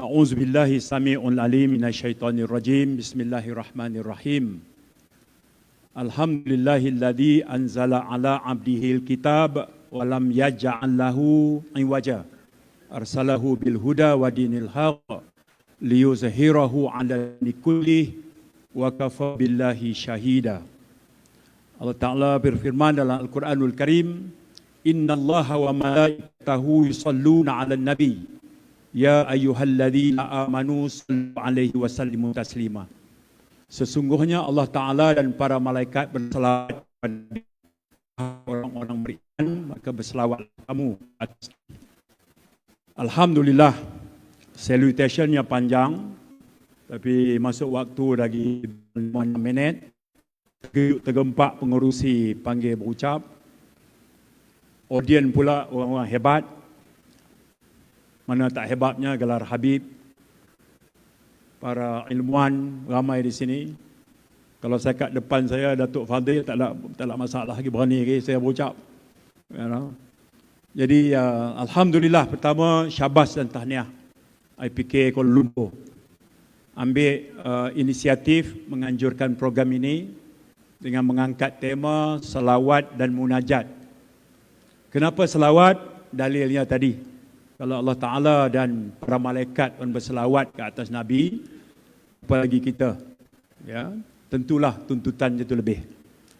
أعوذ بالله السميع العليم من الشيطان الرجيم بسم الله الرحمن الرحيم الحمد لله الذي أنزل على عبده الكتاب ولم يجعل له عوجا أرسله بالهدى ودين الحق ليظهره على كله وكفى بالله شهيدا Allah Ta'ala berfirman dalam Al-Quranul Karim Inna Allah wa malaikatahu yusalluna ala nabi Ya ayyuhalladzina amanu sallu alaihi wa sallimu taslima Sesungguhnya Allah Ta'ala dan para malaikat berselawat pada orang-orang beriman Maka berselawat kamu Alhamdulillah Salutationnya panjang Tapi masuk waktu lagi 5 minit tergempak pengurusi panggil berucap. Audien pula orang-orang hebat. Mana tak hebatnya gelar Habib. Para ilmuwan ramai di sini. Kalau saya kat depan saya Datuk Fadil tak ada tak ada masalah lagi berani lagi saya berucap. You know? Jadi uh, alhamdulillah pertama syabas dan tahniah IPK Kuala Lumpur ambil uh, inisiatif menganjurkan program ini dengan mengangkat tema selawat dan munajat. Kenapa selawat? Dalilnya tadi. Kalau Allah Ta'ala dan para malaikat pun berselawat ke atas Nabi, apalagi kita. Ya, tentulah tuntutan itu lebih.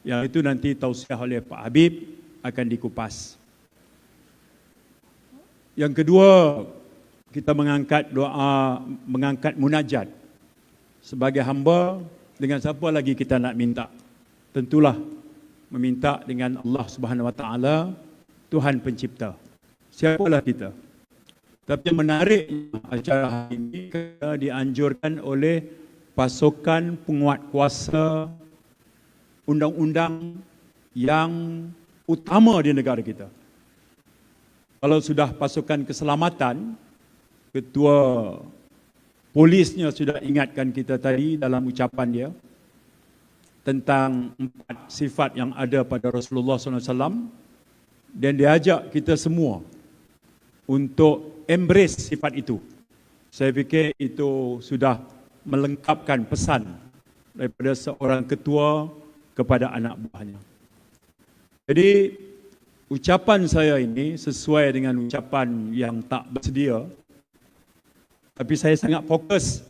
Yang itu nanti tausiah oleh Pak Habib akan dikupas. Yang kedua, kita mengangkat doa, mengangkat munajat. Sebagai hamba, dengan siapa lagi kita nak minta? tentulah meminta dengan Allah Subhanahu Wa Taala Tuhan pencipta. Siapalah kita? Tapi yang menarik acara hari ini kerana dianjurkan oleh pasukan penguat kuasa undang-undang yang utama di negara kita. Kalau sudah pasukan keselamatan, ketua polisnya sudah ingatkan kita tadi dalam ucapan dia, tentang empat sifat yang ada pada Rasulullah SAW dan dia ajak kita semua untuk embrace sifat itu. Saya fikir itu sudah melengkapkan pesan daripada seorang ketua kepada anak buahnya. Jadi ucapan saya ini sesuai dengan ucapan yang tak bersedia tapi saya sangat fokus.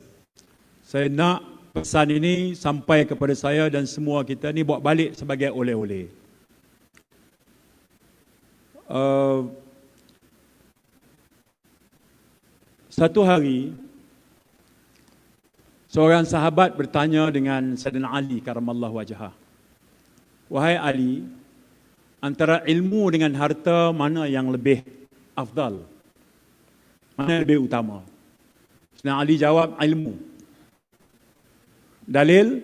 Saya nak pesan ini sampai kepada saya dan semua kita ni buat balik sebagai oleh-oleh. Uh, satu hari seorang sahabat bertanya dengan Sayyidina Ali karamallahu wajhah. Wahai Ali, antara ilmu dengan harta mana yang lebih afdal? Mana yang lebih utama? Sayyidina Ali jawab ilmu. Dalil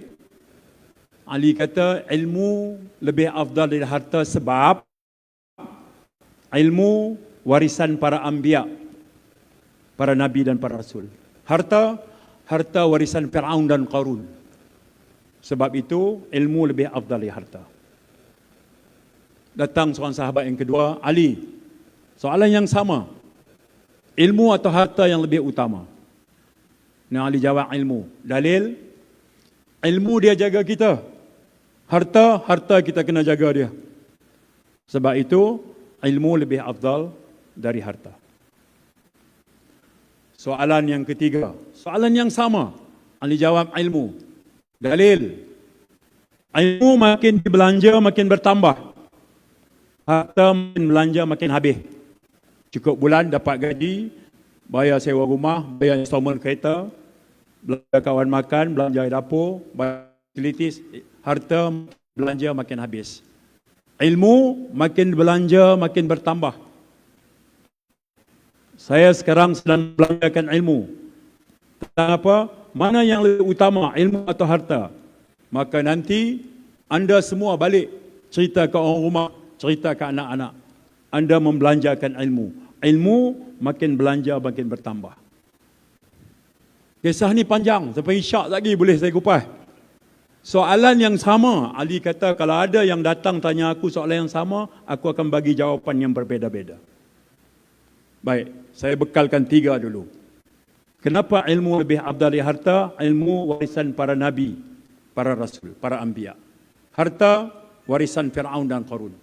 Ali kata ilmu lebih afdal dari harta sebab ilmu warisan para anbiya para nabi dan para rasul. Harta harta warisan Firaun dan Qarun. Sebab itu ilmu lebih afdal dari harta. Datang seorang sahabat yang kedua, Ali. Soalan yang sama. Ilmu atau harta yang lebih utama? Nah Ali jawab ilmu. Dalil Ilmu dia jaga kita. Harta, harta kita kena jaga dia. Sebab itu, ilmu lebih afdal dari harta. Soalan yang ketiga. Soalan yang sama. Ali jawab ilmu. Dalil. Ilmu makin dibelanja, makin bertambah. Harta makin belanja, makin habis. Cukup bulan dapat gaji, bayar sewa rumah, bayar installment kereta, belanja kawan makan, belanja dapur, utilities, harta belanja makin habis. Ilmu makin belanja makin bertambah. Saya sekarang sedang belanjakan ilmu. Tentang apa? Mana yang lebih utama, ilmu atau harta? Maka nanti anda semua balik cerita ke orang rumah, cerita ke anak-anak. Anda membelanjakan ilmu. Ilmu makin belanja makin bertambah. Kisah ni panjang, sampai syak lagi boleh saya kupas. Soalan yang sama, Ali kata kalau ada yang datang tanya aku soalan yang sama, aku akan bagi jawapan yang berbeza-beza. Baik, saya bekalkan tiga dulu. Kenapa ilmu lebih abdal dari harta? Ilmu warisan para nabi, para rasul, para anbiya. Harta warisan Firaun dan Qarun.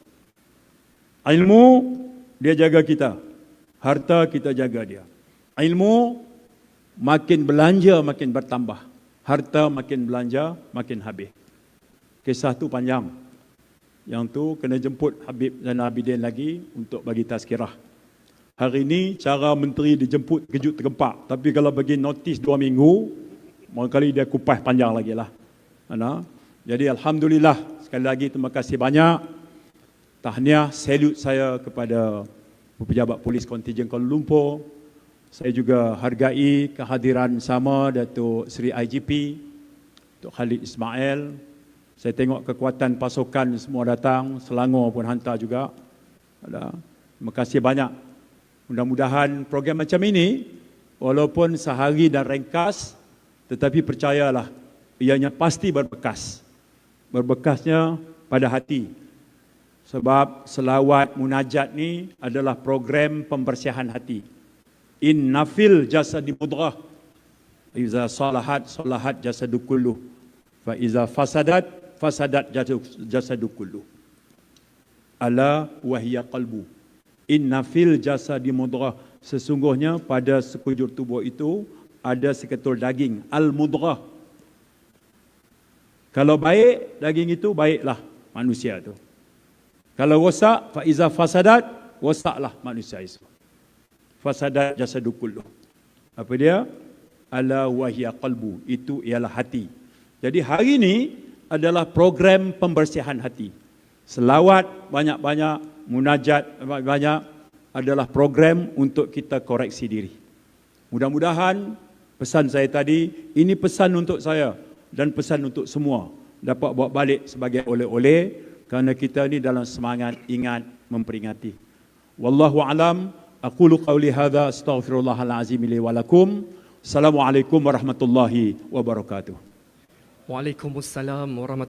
Ilmu dia jaga kita. Harta kita jaga dia. Ilmu makin belanja makin bertambah. Harta makin belanja makin habis. Kisah tu panjang. Yang tu kena jemput Habib dan Abidin lagi untuk bagi tazkirah. Hari ini cara menteri dijemput kejut tergempak. Tapi kalau bagi notis dua minggu, kali dia kupas panjang lagi lah. Ana? Jadi Alhamdulillah, sekali lagi terima kasih banyak. Tahniah, salute saya kepada pejabat polis kontijen Kuala Lumpur. Saya juga hargai kehadiran sama Datuk Seri IGP, Dr. Khalid Ismail. Saya tengok kekuatan pasukan semua datang, Selangor pun hantar juga. Terima kasih banyak Mudah-mudahan program macam ini walaupun sehari dan ringkas tetapi percayalah ianya pasti berbekas. Berbekasnya pada hati. Sebab selawat munajat ni adalah program pembersihan hati. In nafil jasadi mudrah. Iza salahat salahat jasadu kullu. Fa iza fasadat fasadat jasadu kullu. Ala wahiyya qalbu inna fil jasadi mudrah. Sesungguhnya pada sekujur tubuh itu ada seketul daging al mudrah. Kalau baik daging itu baiklah manusia itu kalau rosak fa iza fasadat rosaklah manusia itu. Fasadat jasadu kullu apa dia? Ala wahya qalbu. Itu ialah hati. Jadi hari ini adalah program pembersihan hati. Selawat banyak-banyak munajat banyak adalah program untuk kita koreksi diri. Mudah-mudahan pesan saya tadi, ini pesan untuk saya dan pesan untuk semua dapat bawa balik sebagai oleh-oleh kerana kita ni dalam semangat ingat memperingati. Wallahu alam, aqulu qawli hadha astaghfirullahal azim li wa lakum. Assalamualaikum warahmatullahi wabarakatuh. Waalaikumsalam warahmatullahi